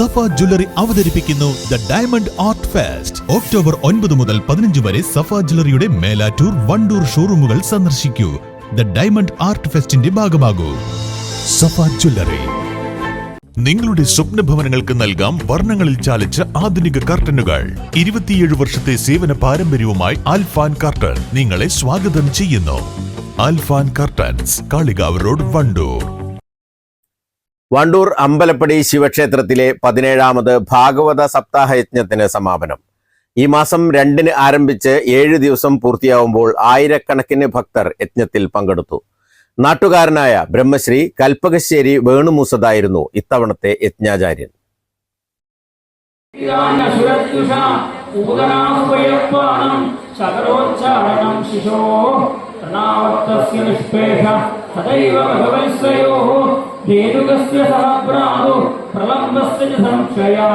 സഫ jewellery അവതരിപ്പിക്കുന്നു the diamond art fest. October ഒൻപത് മുതൽ പതിനഞ്ച് വരെ സഫ ജ്വല്ലറിയുടെ മേലാറ്റൂർ വണ്ടൂർ ഷോറൂമുകൾ സന്ദർശിക്കൂ. ദ ഡയമണ്ട് ആർട്ട് ഫെസ്റ്റിന്റെ ഭാഗമാകൂ. സഫ ജ്വല്ലറി. നിങ്ങളുടെ സ്വപ്ന ഭവനങ്ങൾക്ക് നൽകാം വർണങ്ങളിൽ ചാലിച്ച ആധുനിക കർട്ടനുകൾ. ഇരുപത്തിയേഴ് വർഷത്തെ സേവന പാരമ്പര്യവുമായി ആൽഫാൻ കർട്ടൻ നിങ്ങളെ സ്വാഗതം ചെയ്യുന്നു. Alfan curtains Kalikavu road Wandoor. Wandoor Ambalappadi ശിവക്ഷേത്രത്തിലെ പതിനേഴാമത് ഭാഗവത സപ്താഹ യജ്ഞത്തിന് സമാപനം. ഈ മാസം രണ്ടിന് ആരംഭിച്ച് ഏഴ് ദിവസം പൂർത്തിയാവുമ്പോൾ ആയിരക്കണക്കിന് ഭക്തർ യജ്ഞത്തിൽ പങ്കെടുത്തു. നാട്ടുകാരനായ ബ്രഹ്മശ്രീ കൽപ്പകശ്ശേരി വേണുമൂസതായിരുന്നു ഇത്തവണത്തെ യജ്ഞാചാര്യൻ. केतुकस्य सहप्रादो प्रलब्धस्य से संक्षया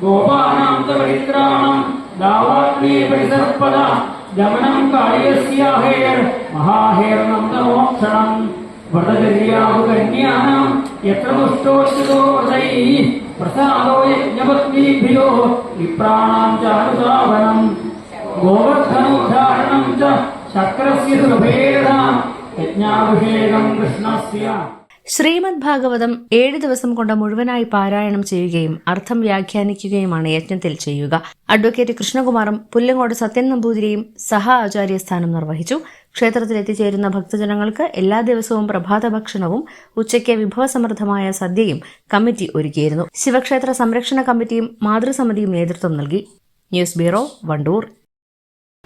गोपानां च वरित्राणां दावाग्ने परिसर्पदा गमनं कार्यस्याहेर् महाहेरणं च मोक्षणम् व्रतचर्याहुकन्यानां यत्र पुष्टोषितो व्रतैः प्रसादो यज्ञपत्नीभ्यो विप्राणां च ശ്രീമദ് ഭാഗവതം ഏഴ് ദിവസം കൊണ്ട് മുഴുവനായി പാരായണം ചെയ്യുകയും അർത്ഥം വ്യാഖ്യാനിക്കുകയുമാണ് യജ്ഞത്തിൽ ചെയ്യുക. അഡ്വക്കേറ്റ് കൃഷ്ണകുമാറും പുല്ലങ്ങോട് സത്യൻ നമ്പൂതിരിയും സഹ ആചാര്യ സ്ഥാനം നിർവഹിച്ചു. ക്ഷേത്രത്തിൽ എത്തിച്ചേരുന്ന ഭക്തജനങ്ങൾക്ക് എല്ലാ ദിവസവും പ്രഭാത ഭക്ഷണവും ഉച്ചയ്ക്ക് വിഭവസമൃദ്ധമായ സദ്യയും കമ്മിറ്റി ഒരുക്കിയിരുന്നു. ശിവക്ഷേത്ര സംരക്ഷണ കമ്മിറ്റിയും മാതൃസമിതിയും നേതൃത്വം നൽകി. News bureau Wandoor.